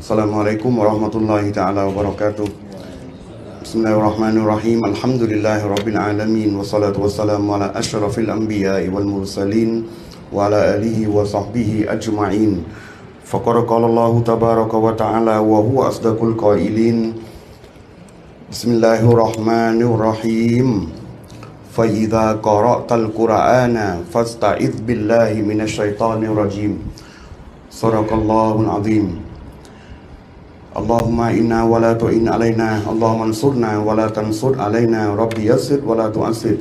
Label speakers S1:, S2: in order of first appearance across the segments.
S1: Assalamualaikum warahmatullahi taala wabarakatuh. Bismillahirrahmanirrahim. Alhamdulillahirabbil alamin wassalatu wassalamu ala asyrafil anbiya'i wal mursalin wa ala alihi wa sahbihi ajma'in. Faqad qala Allah tabaraka wa ta'ala wa huwa asdaqul qailin. Bismillahirrahmanirrahim. فإذا قرأت القرآن فاستعذ بالله من الشيطان الرجيم صدق الله العظيم اللهم إنا ولا تعين علينا اللهم انصرنا ولا تنصر علينا رب يسر ولا تعسر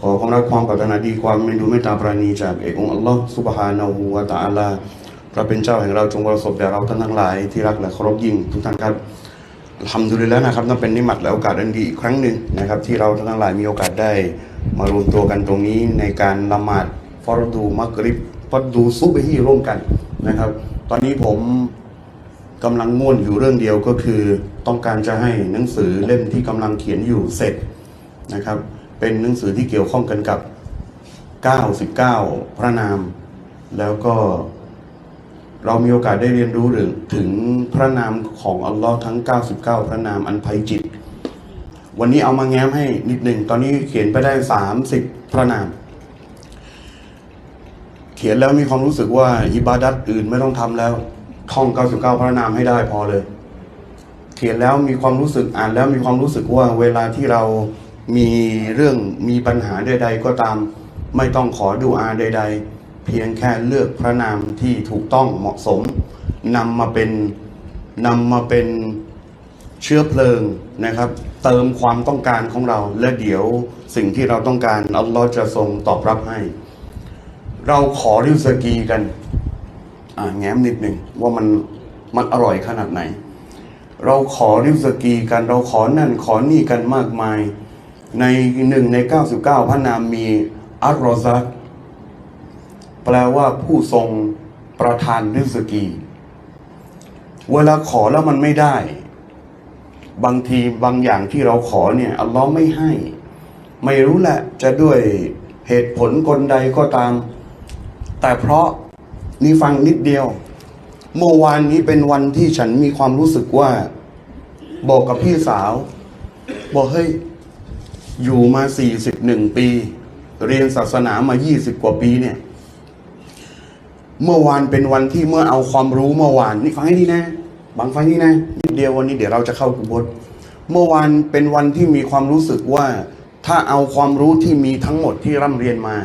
S1: ขอความรักความปรารถนาดีความเมตตาเมตตาปราณีจากเอกองค์อัลลอฮ์ซุบฮานะฮูวะตะอาลาพระเป็นเจ้าแห่งเราจงประสบแด่เราท่านทั้งหลายที่รักและเคารพยิ่งทุกท่านครับทำดุลิแล้วนะครับนั่นเป็นนิมัตและโอกาสอันดีอีกครั้งหนึ่งนะครับ ที่เราท่านทั้งหลายมีโอกาสได้ มารวมตัวกันตรงนี้ในการละหมาดฟารดูมักริบฟัดดูซุบฮีร่วมกันนะครับ ตอนนี้ผม กำลังง่วนอยู่เรื่องเดียวก็คือ ต้องการจะให้หนังสือเล่มที่กำลังเขียนอยู่เสร็จนะครับ เป็นหนังสือที่เกี่ยวข้องกันกับ 99 พระนาม แล้วก็เรามีโอกาสได้เรียนรู้ถึงถึงพระนามของอัลลอฮ์ทั้ง 99 พระนามอันไพจิต วันนี้เอามาแง้มให้นิดหนึ่ง ตอนนี้เขียนไปได้ 30 พระนาม เขียนแล้วมีความรู้สึกว่าอิบาดัตอื่นไม่ต้องทำแล้ว ท่อง 99 พระนามให้ได้พอเลย เขียนแล้วมีความรู้สึกอ่านแล้วมีความรู้สึกว่าเวลาที่เรามีเรื่องมีปัญหาใด ๆ ก็ตาม ไม่ต้องขอดูอาใด ๆ เพียงแค่เลือกพระนามที่ถูกต้องเหมาะสมนำมาเป็นนำมาเป็นเชื้อเพลิงนะครับ เติมความต้องการของเรา และเดี๋ยวสิ่งที่เราต้องการอัลลอฮ์จะทรงตอบรับให้ เราขอริวสกีกัน แง้มนิดหนึ่งว่ามันมันอร่อยขนาดไหน เราขอริวสกีกันเราขอนั่นขอนี่กันมากมาย ในหนึ่งใน 99 พระนามมีอัลรอซักแปลว่าผู้ทรงประทานริวสกี เวลาขอแล้วมันไม่ได้ บางทีบางอย่างที่เราขอเนี่ยอัลลอฮ์ไม่ให้ ไม่รู้แหละจะด้วยเหตุผลกลใดก็ตาม แต่เพราะ นี่ฟังนิดเดียว เมื่อวานนี้เป็นวันที่ฉันมีความรู้สึกว่า บอกกับพี่สาว บอกเฮ้ย อยู่มา 41 ปี เรียนศาสนามา 20 กว่าปีเนี่ย เมื่อวานเป็นวันที่เมื่อเอาความรู้เมื่อวานนี่ฟังให้ดีนะ บางฟังให้ดีนะนิดเดียววันนี้เดี๋ยวเราจะเข้ากุบทเมื่อวานเป็นวันที่มีความรู้สึกว่า ถ้าเอาความรู้ที่มีทั้งหมดที่ร่ำเรียนมา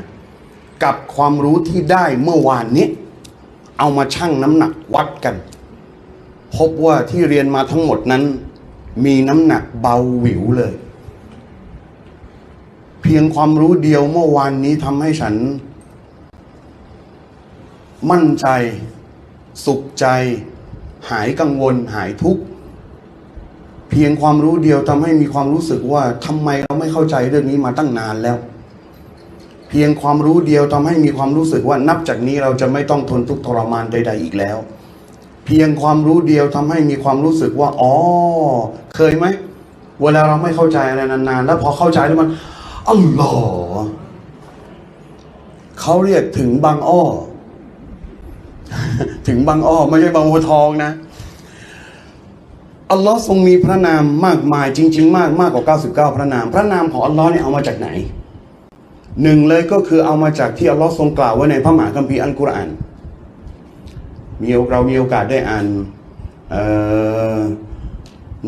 S1: กับความรู้ที่ได้เมื่อวานนี้ เอามาชั่งน้ำหนักวัดกัน พบว่าที่เรียนมาทั้งหมดนั้น มีน้ำหนักเบาหวิวเลย เพียงความรู้เดียวเมื่อวานนี้ทำให้ฉัน มั่นใจ สุขใจ หายกังวลหายทุกข์เพียงความรู้เดียวทำให้มีความรู้สึกว่าทำไมเราไม่เข้าใจเรื่องนี้มาตั้งนานแล้ว เพียงความรู้เดียวทำให้มีความรู้สึกว่านับจากนี้เราจะไม่ต้องทนทุกข์ทรมานใด ๆ อีกแล้ว เพียงความรู้เดียวทำให้มีความรู้สึกว่าอ๋อเคยไหมเวลาเราไม่เข้าใจอะไรนานๆ แล้วพอเข้าใจแล้วมันอัลลอฮ์เขาเรียกถึงบางอ้อ ถึงบางอ้อ ไม่ใช่บางวัวทองนะอัลลอฮ์ทรงมีพระนามมากมายจริง ๆ มากมากกว่า 99 พระนาม พระนามของอัลลอฮ์เนี่ยเอามาจากไหน หนึ่งเลยก็คือเอามาจากที่อัลลอฮ์ทรงกล่าวไว้ในพระมหาคัมภีร์อัลกุรอานมีเรามีโอกาสได้อ่าน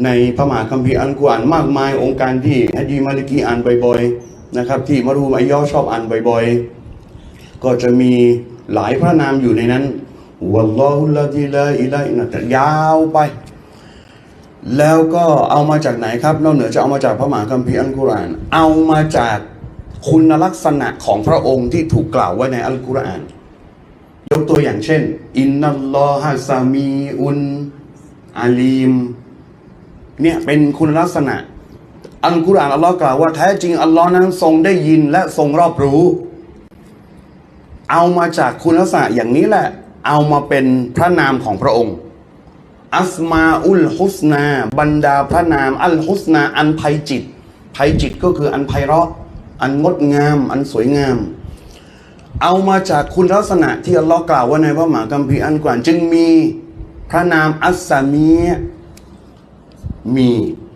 S1: ในพระมหาคัมภีร์อัลกุรอานมากมายองค์การที่ฮัดีมาลิกีอ่านบ่อยๆนะครับ ที่มารูมอัยอชอบอ่านบ่อยๆ ก็จะมีหลายพระนามอยู่ในนั้นวัลลอฮุลลาฮิลาอิลาอิลลัลยาวไป แล้วก็เอามาจากไหนครับนอกเหนือจะเอามาจากพระมหาคัมภีร์อัลกุรอาน เอามาจาก คุณลักษณะของพระองค์ที่ถูกกล่าวไว้ในอัลกุรอาน ยกตัวอย่างเช่น อินนัลลอฮะซามีอุนอาลีม เนี่ยเป็นคุณลักษณะ อัลกุรอานอัลลอฮ์กล่าวว่าแท้จริงอัลลอฮ์นั้นทรงได้ยินและทรงรอบรู้ เอามาจากคุณลักษณะอย่างนี้แหละ เอามาเป็นพระนามของพระองค์ อัสมาอุลฮุสนา บรรดาพระนาม อัลฮุสนา อันไพจิตไพจิตก็คืออันไพเราะ อันงดงาม อันสวยงาม เอามาจากคุณลักษณะที่อัลลอฮ์กล่าวไว่าในพระมหาคัมภีร์อันกวานจึงมีพระนามอัสสามีมี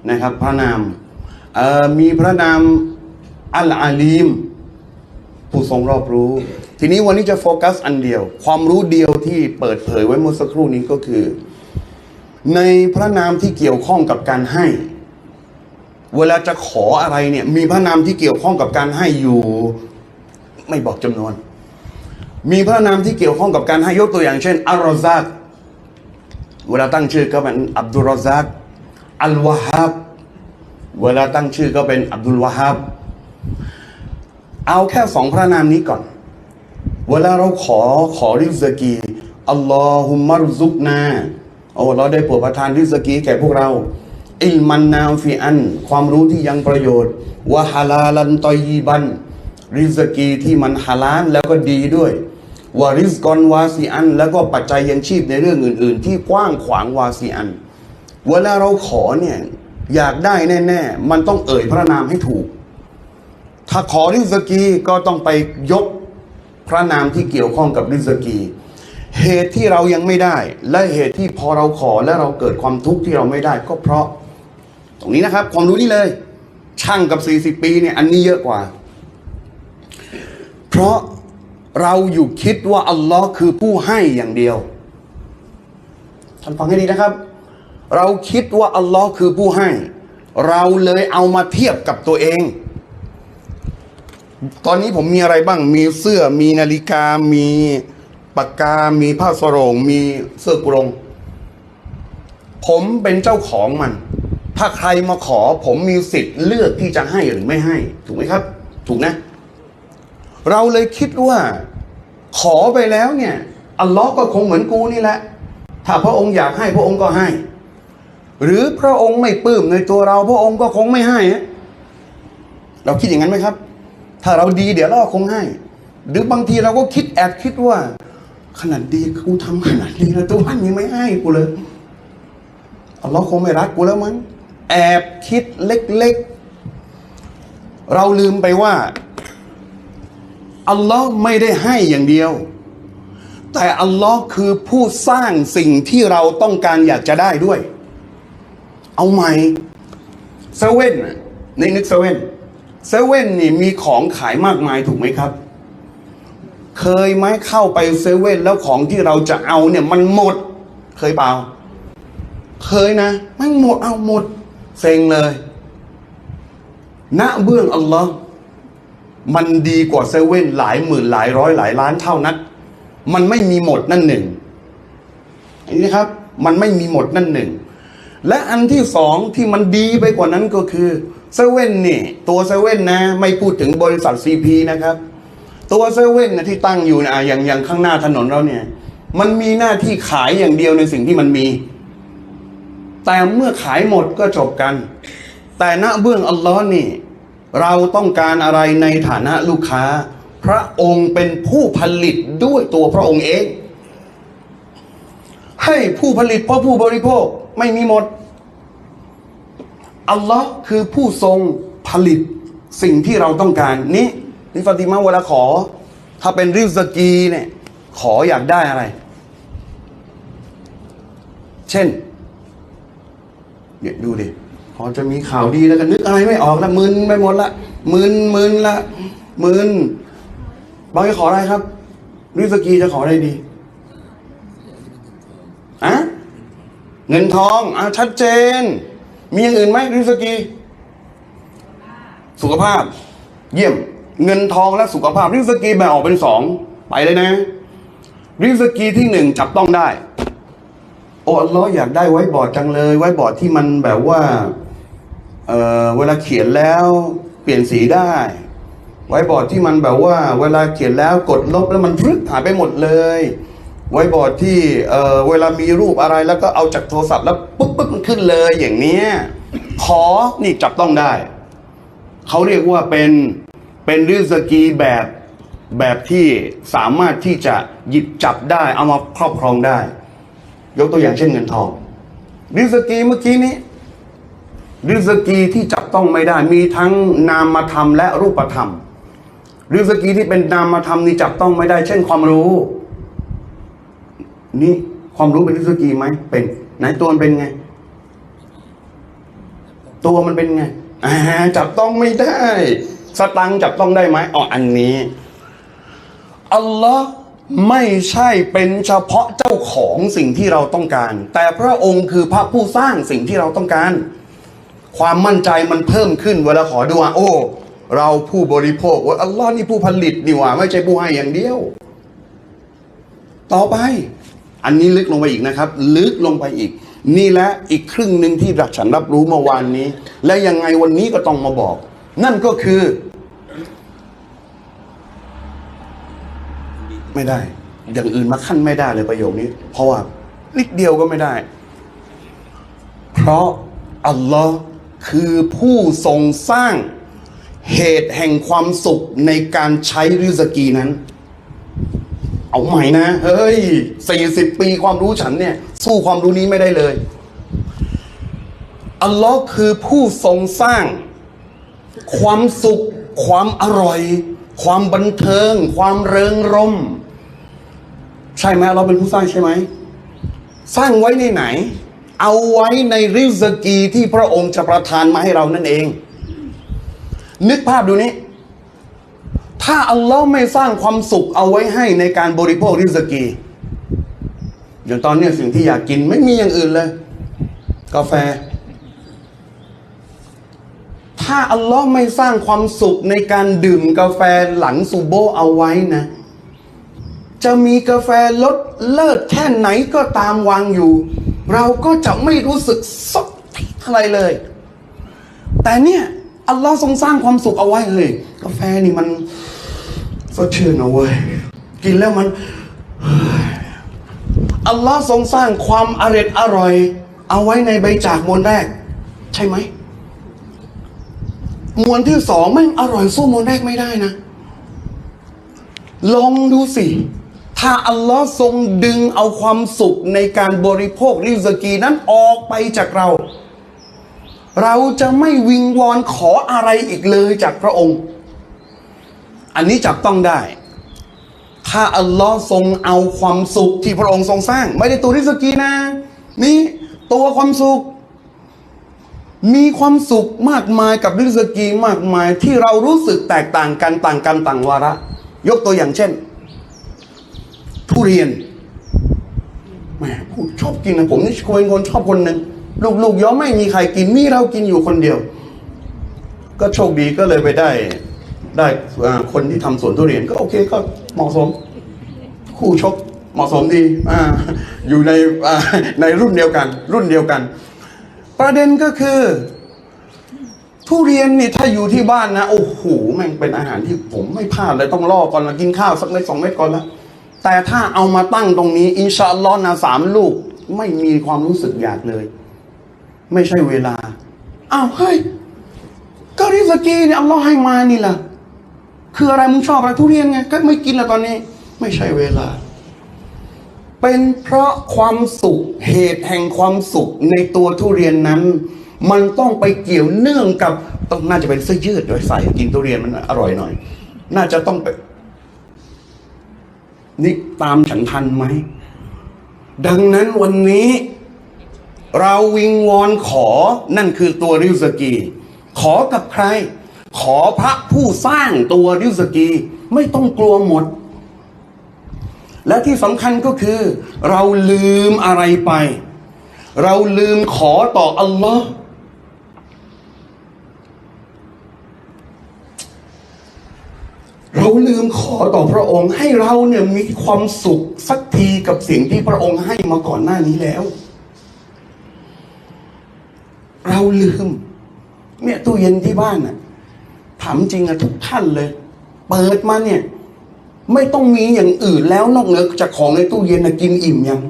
S1: นะครับพระนามมีพระนามอัลอาลีม ผู้ทรงรอบรู้ ทีนี้วันนี้จะโฟกัสอันเดียว ความรู้เดียวที่เปิดเผยไว้เมื่อสักครู่นี้ก็คือ ในพระนามที่เกี่ยวข้องกับการให้ เวลาจะขออะไรเนี่ย มีพระนามที่เกี่ยวข้องกับการให้อยู่ ไม่บอกจำนวน มีพระนามที่เกี่ยวข้องกับการให้ยกตัวอย่างเช่นอัลรอซักเวลาตั้งชื่อก็เป็นอับดุลรอซักอัลวะฮับเวลาตั้งชื่อก็เป็นอับดุลวะฮับเอาแค่สองพระนามนี้ก่อน เวลาเราขอขอริสกีอัลลอฮุมะรุซุกนาโอ้เราได้โปรดประทานริสกีแก่พวกเรา อิลมันนาฟิอัน ความรู้ที่ยังประโยชน์วะฮาลาลันตอยีบัน ริสกีที่มันฮาลาลแล้วก็ดีด้วยวาริสกอนวาซีอัน แล้วก็ปัจจัยยังชีพในเรื่องอื่น ๆ ที่กว้างขวางวาซีอัน เวลาเราขอเนี่ยอยากได้แน่ ๆ มันต้องเอ่ยพระนามให้ถูก ถ้าขอริสกีก็ต้องไปยกพระนามที่เกี่ยวข้องกับริสกี เหตุที่เรายังไม่ได้ และเหตุที่พอเราขอและเราเกิดความทุกข์ที่เราไม่ได้ ก็เพราะ ตรงนี้นะครับ ความรู้นี้เลย ช่างกับ 40 ปีเนี่ยอันนี้เยอะกว่า เพราะเราอยู่คิดว่าอัลลอฮ์คือผู้ให้อย่างเดียวท่านฟังให้ดีนะครับ เราคิดว่าอัลลอฮ์คือผู้ให้ เราเลยเอามาเทียบกับตัวเอง ตอนนี้ผมมีอะไรบ้าง มีเสื้อมีนาฬิกา มีปากกา มีผ้าสรง มีเสื้อกรง ผมเป็นเจ้าของมัน ถ้าใครมาขอผมมีสิทธิ์เลือกที่จะให้หรือไม่ให้ ถูกไหมครับ ถูกนะ เราเลยคิดว่า ขอไปแล้วเนี่ยอัลลอฮ์ก็คงเหมือนกูนี่แหละ ถ้าพระองค์อยากให้พระองค์ก็ให้ หรือพระองค์ไม่ปลื้มในตัวเราพระองค์ก็คงไม่ให้เราคิดอย่างนั้นไหมครับ ถ้าเราดีเดี๋ยวเราก็คงให้ หรือบางทีเราก็คิดแอบคิดว่า ขนาดดีกูทำขนาดนี้แล้วตัวมันยังไม่ให้กูเลยอัลลอฮ์คงไม่รักกูแล้วมั้ง แอบคิดเล็กๆ เราลืมไปว่า อัลลอฮ์ไม่ได้ให้อย่างเดียว แต่อัลลอฮ์คือผู้สร้างสิ่งที่เราต้องการอยากจะได้ด้วย เอาใหม่เซเว่นน่ะนี่นึกเซเว่นเซเว่นนี่มีของขายมากมายถูกไหมครับ เคยไหมเข้าไปเซเว่นแล้วของที่เราจะเอาเนี่ยมันหมด เคยเปล่า เคยนะไม่หมดเอาหมด เซ็งเลยณเบื้องอัลลอฮ์มันดีกว่าเซเว่นหลายหมื่นหลายร้อยหลายล้านเท่านั้นมันไม่มีหมดนั่นหนึ่งอันนี้ครับ มันไม่มีหมดนั่นหนึ่ง และอันที่สองที่มันดีไปกว่านั้นก็คือเซเว่นนี่ ตัวเซเว่นนะ ไม่พูดถึงบริษัทซีพีนะครับ ตัวเซเว่นนะที่ตั้งอยู่นะอย่างอย่างข้างหน้าถนนเราเนี่ย มันมีหน้าที่ขายอย่างเดียวในสิ่งที่มันมี แต่เมื่อขายหมดก็จบกัน แต่ณเบื้องอัลลอฮ์นี่ เราต้องการอะไรในฐานะลูกค้า พระองค์เป็นผู้ผลิตด้วยตัวพระองค์เอง ให้ผู้ผลิตเพราะผู้บริโภคไม่มีหมดอัลลอฮ์คือผู้ทรงผลิตสิ่งที่เราต้องการนี่นี่ฟาติมาเวลาขอ ถ้าเป็นริวสกีเนี่ย ขออยากได้อะไร เช่น เนี่ยดูดิพอจะมีข่าวดีแล้วก็นึกอะไรไม่ออกละมึนไปหมดละมึนมึนละมึนบางทีขออะไรครับริสกีจะขออะไรดีอะเงินทองอะชัดเจน มีอย่างอื่นไหมริสกี สุขภาพ เยี่ยม เงินทองและสุขภาพริสกีแบ่งออกเป็นสองไปเลยนะริสกีที่หนึ่งจับต้องได้ โอ้ลลออยากได้ไว้บอร์ดจังเลย ไว้บอร์ดที่มันแบบว่าเออเวลาเขียนแล้วเปลี่ยนสีได้ ไว้บอร์ดที่มันแบบว่า เวลาเขียนแล้วกดลบแล้วมันพรึกหายไปหมดเลย ไว้บอร์ดที่เออเวลามีรูปอะไรแล้วก็เอาจากโทรศัพท์แล้วปุ๊บปุ๊บมันขึ้นเลยอย่างเนี้ยขอนี่จับต้องได้ เขาเรียกว่าเป็นเป็นริสกีแบบแบบที่สามารถที่จะหยิบจับได้ เอามาครอบครองได้ ยกตัวอย่างเช่นเงินทอง ริสกีเมื่อกี้นี้ ริสกีที่จับต้องไม่ได้มีทั้งนามธรรมและรูปธรรม ริสกีที่เป็นนามธรรมนี่จับต้องไม่ได้ เช่นความรู้นี่ความรู้เป็นริสกีไหมเป็น ไหนตัวมันเป็นไง ตัวมันเป็นไงจับต้องไม่ได้ สตังจับต้องได้ไหมอ๋ออันนี้อัลลอฮ์ ไม่ใช่เป็นเฉพาะเจ้าของสิ่งที่เราต้องการ แต่พระองค์คือพระผู้สร้างสิ่งที่เราต้องการ ความมั่นใจมันเพิ่มขึ้นเวลาขอดูอาโอ้เราผู้บริโภคว่าอัลลอฮ์นี่ผู้ผลิตนี่หว่าไม่ใช่ผู้ให้อย่างเดียว ต่อไป อันนี้ลึกลงไปอีกนะครับ ลึกลงไปอีก นี่แหละอีกครึ่งหนึ่งที่ฉันรับรู้เมื่อวานนี้ และยังไงวันนี้ก็ต้องมาบอก นั่นก็คือ ไม่ได้ อย่างอื่นมาขั้นไม่ได้เลยประโยคนี้ เพราะว่านิดเดียวก็ไม่ได้ เพราะอัลลอฮ์คือผู้ทรงสร้างเหตุแห่งความสุขในการใช้ริสกีนั้น เอาใหม่นะ เฮ้ยสี่สิบปีความรู้ฉันเนี่ย สู้ความรู้นี้ไม่ได้เลย อัลลอฮ์คือผู้ทรงสร้าง ความสุข ความอร่อย ความบันเทิง ความเริงรมย์ ใช่ไหมเราเป็นผู้สร้างใช่ไหม สร้างไว้ในไหน เอาไว้ในริสกีที่พระองค์จะประทานมาให้เรานั่นเอง นึกภาพดูนี้ ถ้าอัลลอฮ์ไม่สร้างความสุขเอาไว้ให้ในการบริโภคริสกีอย่างตอนนี้สิ่งที่อยากกินไม่มีอย่างอื่นเลย กาแฟ ถ้าอัลลอฮ์ไม่สร้างความสุขในการดื่มกาแฟหลังซูโบเอาไว้นะ จะมีกาแฟลดเลิศแค่ไหนก็ตามวางอยู่ เราก็จะไม่รู้สึกสักอะไรเลย แต่เนี่ยอัลลอฮ์ทรงสร้างความสุขเอาไว้เลย กาแฟนี่มันสดชื่นนะเว้กินแล้วมันอัลลอฮ์ทรงสร้างความอร่อยอร่อย เอาไว้ในใบจากมวลแรก ใช่ไหมมวลที่สองแม่งอร่อยสู้มวลแรกไม่ได้นะ ลองดูสิ ถ้าอัลลอฮ์ทรงดึงเอาความสุขในการบริโภคริสกีนั้นออกไปจากเรา เราจะไม่วิงวอนขออะไรอีกเลยจากพระองค์ อันนี้จับต้องได้ ถ้าอัลลอฮ์ทรงเอาความสุขที่พระองค์ทรงสร้าง ไม่ได้ตัวริสกีนะ นี่ตัวความสุข มีความสุขมากมายกับริสกีมากมายที่เรารู้สึกแตกต่างกันต่างกันต่างวาระ ยกตัวอย่างเช่น ทุเรียนแหมพูดชอบกินนะผมนี่เป็นคนชอบคนหนึ่งลูกๆย้อมไม่มีใครกินมีเรากินอยู่คนเดียว ก็โชคดีก็เลยไปได้ ได้คนที่ทำสวนทุเรียน ก็โอเคก็เหมาะสม คู่ชกเหมาะสมดีอ่าอยู่ในในรุ่นเดียวกัน รุ่นเดียวกัน ประเด็นก็คือ ทุเรียนนี่ถ้าอยู่ที่บ้านนะโอ้โหแม่งเป็นอาหารที่ผมไม่พลาดเลยต้องล่อก่อนละกินข้าวสักเม็ดสองเม็ดก่อนละ แต่ถ้าเอามาตั้งตรงนี้อินชาอัลลอฮ์นะสามลูกไม่มีความรู้สึกอยากเลย ไม่ใช่เวลาอ้าวเฮ้ยก็ริสกีเนี่ยอัลลอฮ์ให้มานี่ล่ะ คืออะไรมึงชอบอะไรทุเรียนไงก็ไม่กินล้วตอนนี้ ไม่ใช่เวลา เป็นเพราะความสุขเหตุแห่งความสุขในตัวทุเรียนนั้น มันต้องไปเกี่ยวเนื่องกับต้องน่าจะเป็นเสื้อยืดโดยใส่กินทุเรียนมันอร่อยหน่อย น่าจะต้องไป นี่ตามฉันทันไหม ดังนั้นวันนี้ เราวิงวอนขอนั่นคือตัวริวสกี ขอกับใคร ขอพระผู้สร้างตัวริวสกี ไม่ต้องกลัวหมด และที่สำคัญก็คือ เราลืมอะไรไป เราลืมขอต่ออัลลอฮ์ เราลืมขอต่อพระองค์ให้เราเนี่ยมีความสุขสักทีกับสิ่งที่พระองค์ให้มาก่อนหน้านี้แล้ว เราลืม เนี่ยตู้เย็นที่บ้านน่ะถามจริงอะทุกท่านเลย เปิดมาเนี่ย ไม่ต้องมีอย่างอื่นแล้วนอกเหนือจากของในตู้เย็นนะกินอิ่มยัง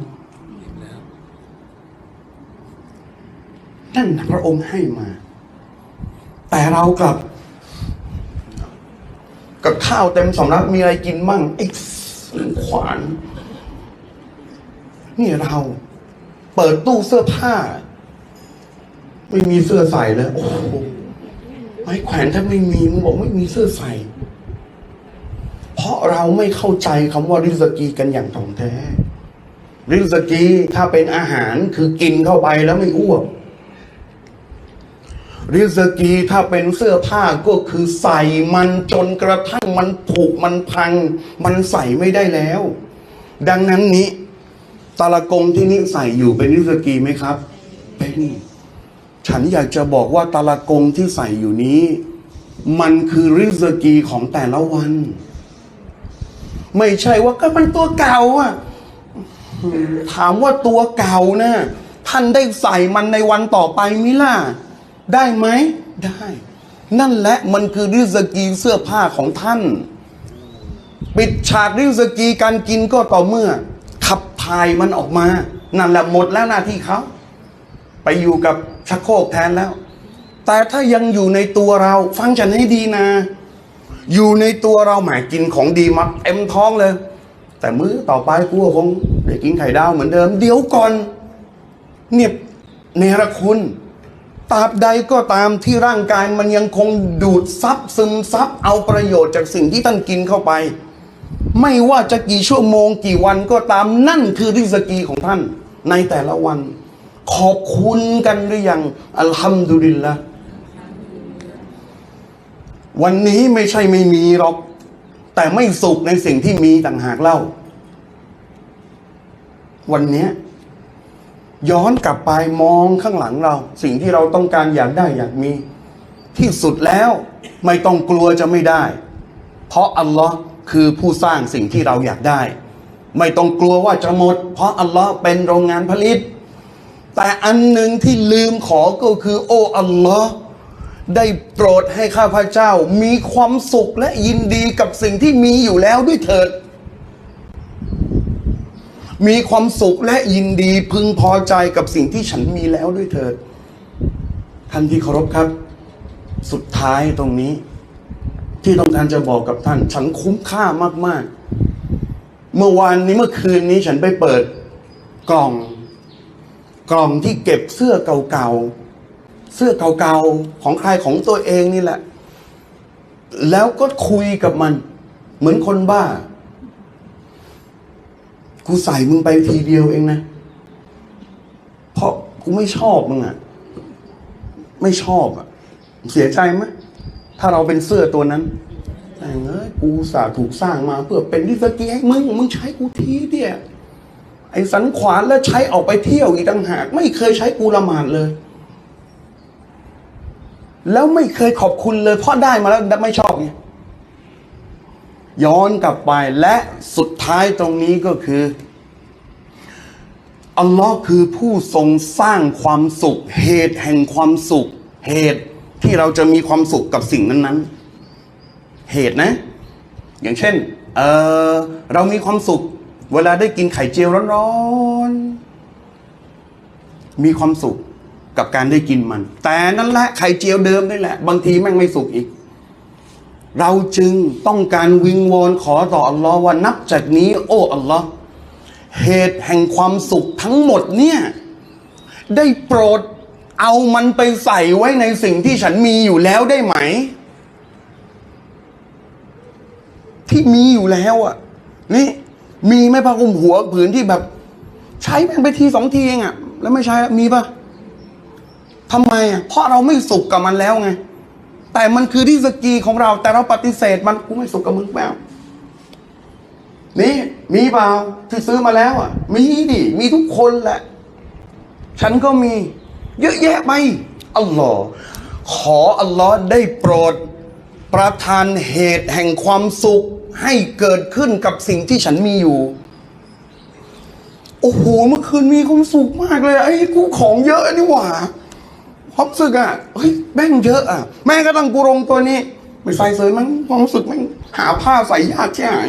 S1: นั่นนพระองค์ให้มา แต่เรากลับ กับข้าวเต็มสำรับมีอะไรกินมั่งไอ้ขวานนี่เรา เปิดตู้เสื้อผ้า ไม่มีเสื้อใส่เลยโอ้โหไม้แขวนถ้าไม่มีมึงบอกไม่มีเสื้อใส่ เพราะเราไม่เข้าใจคำว่าริสกีกันอย่างถ่องแท้ริสกีถ้าเป็นอาหารคือกินเข้าไปแล้วไม่อ้วก ริสกีถ้าเป็นเสื้อผ้าก็คือใส่มันจนกระทั่งมันผุมันพัง มันใส่ไม่ได้แล้ว ดังนั้นนี้ตาละกงที่นี่ใส่อยู่เป็นริสกีไหมครับ เป็น ฉันอยากจะบอกว่าตาละกงที่ใส่อยู่นี้ มันคือริสกีของแต่ละวัน ไม่ใช่ว่าก็มันตัวเก่าอะถามว่าตัวเก่านะท่านได้ใส่มันในวันต่อไปมิล่ะ ได้ไหมได้ นั่นแหละมันคือริสกีเสื้อผ้าของท่าน ปิดฉากริสกีการกินก็ต่อเมื่อ ขับถ่ายมันออกมา นั่นแหละหมดแล้วหน้าที่เขาไปอยู่กับชักโครกแทนแล้ว แต่ถ้ายังอยู่ในตัวเรา ฟังฉันให้ดีนะ อยู่ในตัวเราหมายกินของดีมาเต็มท้องเลย แต่มื้อต่อไปกูคงได้กินไข่ดาวเหมือนเดิม เดี๋ยวก่อน เนี่ยเนรคุณ ตราบใดก็ตามที่ร่างกายมันยังคงดูดซับซึมซับเอาประโยชน์จากสิ่งที่ท่านกินเข้าไป ไม่ว่าจะกี่ชั่วโมงกี่วันก็ตามนั่นคือริสกีของท่าน ในแต่ละวัน ขอบคุณกันหรือยังอัลฮัมดุลิลละวันนี้ไม่ใช่ไม่มีหรอก แต่ไม่สุขในสิ่งที่มีต่างหากเล่า วันนี้ ย้อนกลับไปมองข้างหลังเรา สิ่งที่เราต้องการอยากได้อยากมี ที่สุดแล้วไม่ต้องกลัวจะไม่ได้ เพราะอัลลอฮ์คือผู้สร้างสิ่งที่เราอยากได้ ไม่ต้องกลัวว่าจะหมด เพราะอัลลอฮ์เป็นโรงงานผลิต แต่อันหนึ่งที่ลืมขอก็คือ โอ้อัลลอฮ์ได้โปรดให้ข้าพเจ้า มีความสุขและยินดีกับสิ่งที่มีอยู่แล้วด้วยเถิด มีความสุขและยินดีพึงพอใจกับสิ่งที่ฉันมีแล้วด้วยเถิดท่านที่เคารพครับ สุดท้ายตรงนี้ ที่ต้องการจะบอกกับท่าน ฉันคุ้มค่ามาก ๆ เมื่อวานนี้เมื่อคืนนี้ฉันไปเปิดกล่อง กล่องที่เก็บเสื้อเก่าๆเสื้อเก่าๆของใครของตัวเองนี่แหละ แล้วก็คุยกับมัน เหมือนคนบ้า กูใส่มึงไปทีเดียวเองนะ เพราะกูไม่ชอบมึงอะ ไม่ชอบอะ เสียใจไหมถ้าเราเป็นเสื้อตัวนั้นแต่งเอ้ยกูสาถูกสร้างมาเพื่อเป็นดิสกี้ให้มึง มึงใช้กูทีเดียวไอ้สันขวานแล้วใช้ออกไปเที่ยวอีกต่างหาก ไม่เคยใช้กูละหมาดเลย แล้วไม่เคยขอบคุณเลยเพราะได้มาแล้วไม่ชอบไง ย้อนกลับไปและสุดท้ายตรงนี้ก็คือ อัลลอฮ์คือผู้ทรงสร้างความสุข เหตุแห่งความสุข เหตุที่เราจะมีความสุขกับสิ่งนั้นๆ เหตุนะ อย่างเช่นเออเรามีความสุข เวลาได้กินไข่เจียวร้อนๆมีความสุขกับการได้กินมัน แต่นั่นแหละไข่เจียวเดิมนี่แหละ บางทีแม่งไม่สุกอีก เราจึงต้องการวิงวอนขอต่ออัลลอฮ์ว่านับจากนี้ โอ้อัลลอฮ์เหตุแห่งความสุขทั้งหมดเนี่ย ได้โปรดเอามันไปใส่ไว้ในสิ่งที่ฉันมีอยู่แล้วได้ไหม ที่มีอยู่แล้วอะ นี่มีไหม่ผ้าคลุมหัวผืนที่แบบ ใช้แม่งไปทีสองทีเองอะ แล้วไม่ใช้มีปะทำไมอะเพราะเราไม่สุขกับมันแล้วไง แต่มันคือที่สกีของเรา แต่เราปฏิเสธมันกูไม่สุขกับมึงแปวนี่มีเปล่าที่ซื้อมาแล้วอะ มีดิมีทุกคนแหละ ฉันก็มี เยอะแยะไปอัลลอฮ์ขออัลลอฮ์ได้โปรด ประทานเหตุแห่งความสุข ให้เกิดขึ้นกับสิ่งที่ฉันมีอยู่ โอ้โหเมื่อคืนมีความสุขมากเลยไอ้กูของเยอะนี่หว่า ความรู้สึกอะเฮ้ยแม่งเยอะอะ แม่งก็ตั้งกูรงตัวนี้ไม่ใส่เสยมันความรู้สึกม่งหาผ้าใส่ยากใช่ไหม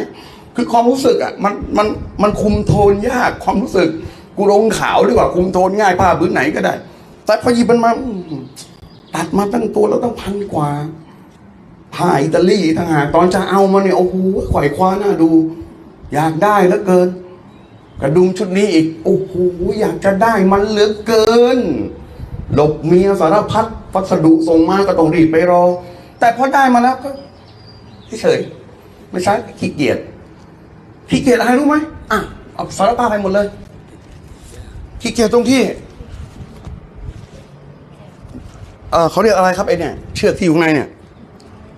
S1: คือความรู้สึกอะมันมันมันคุมโทนยากความรู้สึก กูรงขาวดีกว่าคุมโทนง่ายผ้าพื้นไหนก็ได้ แต่พอหยิบมันมาตัดมาตั้งตัวแล้วต้องพันกว่าผ้าอิตาลีต่างหากตอนจะเอามาเนี่ยโอ้โหขวายคว้าหน้าดู อยากได้เหลือเกิน กระดุมชุดนี้อีกโอ้โหอยากจะได้มันเหลือเกิน หลบเมียสารพัดพัสดุส่งมาก็ต้องรีบไปรอ แต่พอได้มาแล้วก็เฉยไม่ใช่ขี้เกียจขี้เกียจอะไรรู้ไหมอะเอาสารภาพไปหมดเลยขี้เกียจตรงที่เออเขาเรียกอะไรครับไอเนี่ย เชือกที่อยู่ข้างในเนี่ย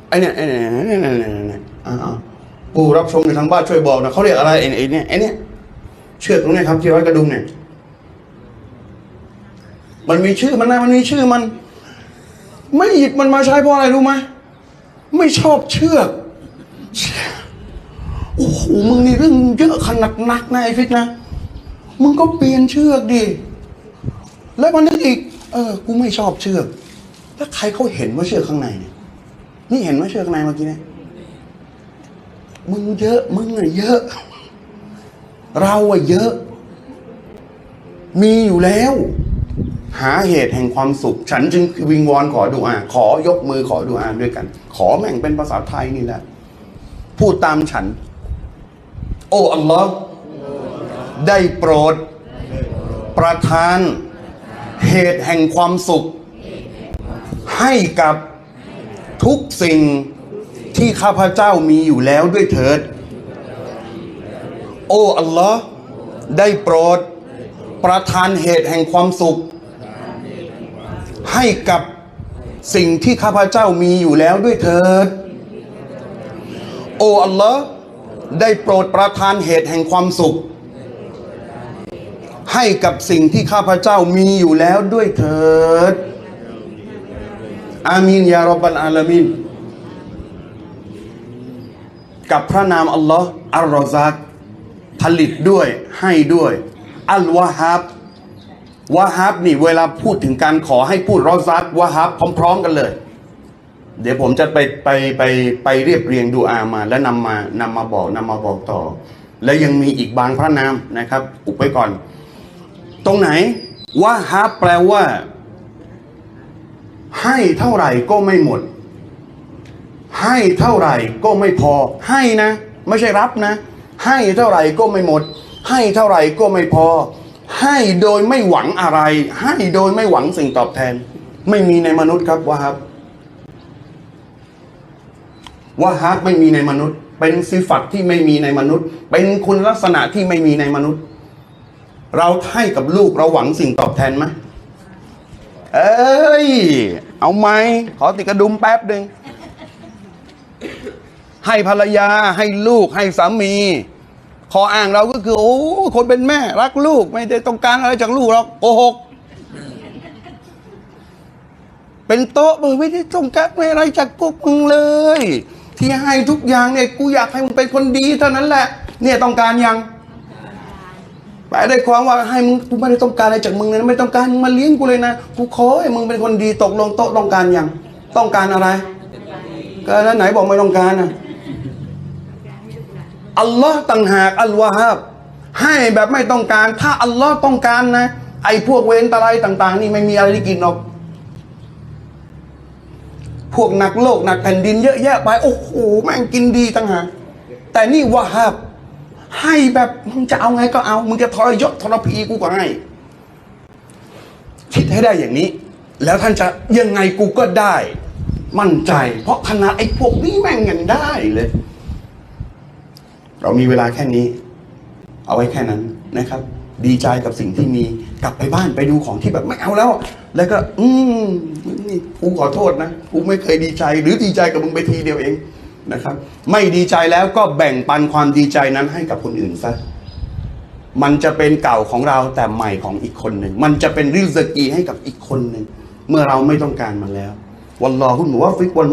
S1: ไอเนี่ยไอเนี่ยไอเนี่ยไอเนี่ยไอ้เนี่ยอ่าๆผู้รับชมในทางบ้านช่วยบอกนะเขาเรียกอะไรไอไอเนี่ยไอเนี่ยเชือกตรงนี้ครับที่ร้อยกระดุมเนี่ย มันมีชื่อมันนะมันมีชื่อมัน ไม่หยิบมันมาใช้เพราะอะไรรู้ไหมไม่ชอบเชือกโอ้โหมึงนี่เรื่องเยอะขนาดนักนะไอ้ฟิกนะมึงก็เปลี่ยนเชือกดิแล้วมันนึกอีก เออกูไม่ชอบเชือก แล้วใครเขาเห็นว่าเชือกข้างในเนี่ยนี่เห็นว่าเชือกข้างในเมื่อกี้เนี่ยมึงเยอะมึงอะเยอะ เราอะเยอะ มีอยู่แล้ว หาเหตุแห่งความสุข ฉันจึงวิงวอนขอดูอาขอยกมือขอดูอาด้วยกัน ขอแม่งเป็นภาษาไทยนี่แหละ พูดตามฉัน โอ้อัลลอฮ์ได้โปรด ประทาน เหตุแห่งความสุข ให้กับทุกสิ่งที่ข้าพเจ้ามีอยู่แล้วด้วยเถิด โอ้อัลลอฮ์ได้โปรด ประทานเหตุแห่งความสุข ให้กับสิ่งที่ข้าพเจ้ามีอยู่แล้วด้วยเถิด โอ้อัลลอฮ์ได้โปรดประทานเหตุแห่งความสุข ให้กับสิ่งที่ข้าพเจ้ามีอยู่แล้วด้วยเถิด อามีนยารบบัลอาลามินกับพระนามอัลลอฮ์อัลรอซัก ผลิตด้วยให้ด้วย อัลวะฮับ วะฮับนี่เวลาพูดถึงการขอให้พูดรอซักวะฮับพร้อม ๆ กันเลย เดี๋ยวผมจะไปไปไปไปเรียบเรียงดูอามา และนำมานำมาบอกนำมาบอกต่อ และยังมีอีกบางพระนามนะครับอุบไว้ก่อน ตรงไหนวะฮับแปลว่า ให้เท่าไหร่ก็ไม่หมด ให้เท่าไหร่ก็ไม่พอ ให้นะ ไม่ใช่รับนะ ให้เท่าไหร่ก็ไม่หมด ให้เท่าไหร่ก็ไม่พอ ให้โดยไม่หวังอะไร ให้โดยไม่หวังสิ่งตอบแทน ไม่มีในมนุษย์ครับวะฮับวะฮับไม่มีในมนุษย์ เป็นสิฟัตที่ไม่มีในมนุษย์ เป็นคุณลักษณะที่ไม่มีในมนุษย์ เราให้กับลูกเราหวังสิ่งตอบแทนไหมเอ้ย เอาไหมขอติดกระดุมแป๊บหนึ่งให้ภรรยาให้ลูกให้สามี ข้ออ้างเราก็คือ โอ้คนเป็นแม่รักลูก ไม่ได้ต้องการอะไรจากลูกหรอกโกหก เป็นโต๊ะมึงไม่ได้ต้องการอะไรจากพวกมึงเลย ที่ให้ทุกอย่างเนี่ยกูอยากให้มึงเป็นคนดีเท่านั้นแหละ เนี่ยต้องการยังแปได้ความว่าให้มึงกูไม่ได้ต้องการอะไรจากมึงเลยนะไม่ต้องการมึงมาเลี้ยงกูเลยนะกูขอให้มึงเป็นคนดีตกลงโต๊ะต้องการยังต้องการอะไร ก็แล้วไหนบอกไม่ต้องการอะ อัลลอฮ์ต่างหากอัลวาฮับให้แบบไม่ต้องการ ถ้าอัลลอฮ์ต้องการนะ ไอ้พวกเวรตะไลต่าง ๆ นี่ไม่มีอะไรที่กินหรอก พวกหนักโลกหนักแผ่นดินเยอะแยะไป โอ้โหแม่งกินดีต่างหากแต่นี่วาฮับให้แบบมึงจะเอาไงก็เอา มึงจะทรยศทรพีกูก็ให้คิดให้ได้อย่างนี้ แล้วท่านจะยังไงกูก็ได้ มั่นใจ เพราะขนาดไอ้พวกนี้แม่งยังได้เลย เรามีเวลาแค่นี้ เอาไว้แค่นั้นนะครับ ดีใจกับสิ่งที่มีกลับไปบ้านไปดูของที่แบบไม่เอาแล้ว แล้วก็ อืมนี่กูขอโทษนะกูไม่เคยดีใจ หรือดีใจกับมึงไปทีเดียวเองนะครับ ไม่ดีใจแล้วก็แบ่งปันความดีใจนั้นให้กับคนอื่นซะมันจะเป็นเก่าของเราแต่ใหม่ของอีกคนหนึ่ง มันจะเป็นริสกีให้กับอีกคนหนึ่ง เมื่อเราไม่ต้องการมันแล้ว วัลลอฮุมุวะฟิกวั